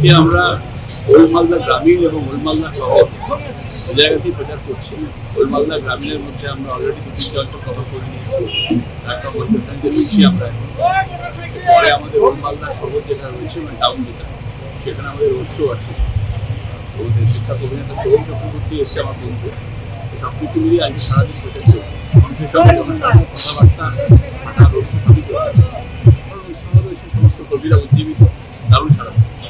আজকে আমরা ওল্ড মালদা গ্রামীণ এবং ওল্ড মালদা শহর জায়গাতেই প্রচার করছি। ওল্ড মালদা গ্রামীণের মধ্যে আমরা অলরেডি দু তিনটা অঞ্চল কভার করে নিয়েছি। একটা মধ্যখানে দিচ্ছি আমরা পরে আমাদের ওল্ড মালদা শহর যেটা রয়েছে মানে টাউন যেটা, সেখানে আমাদের রোড শো আছে। ওদের শিক্ষক অভিনেতা সৌম চক্রবর্তী এসছে আমার বন্ধু সব কিছু মিলিয়ে আজকে সারাদিন প্রচার করছি কথাবার্তা হাঁটা রোড শো সবই এসে সমস্ত কবিরা উজ্জীবিত, দারুণ সারা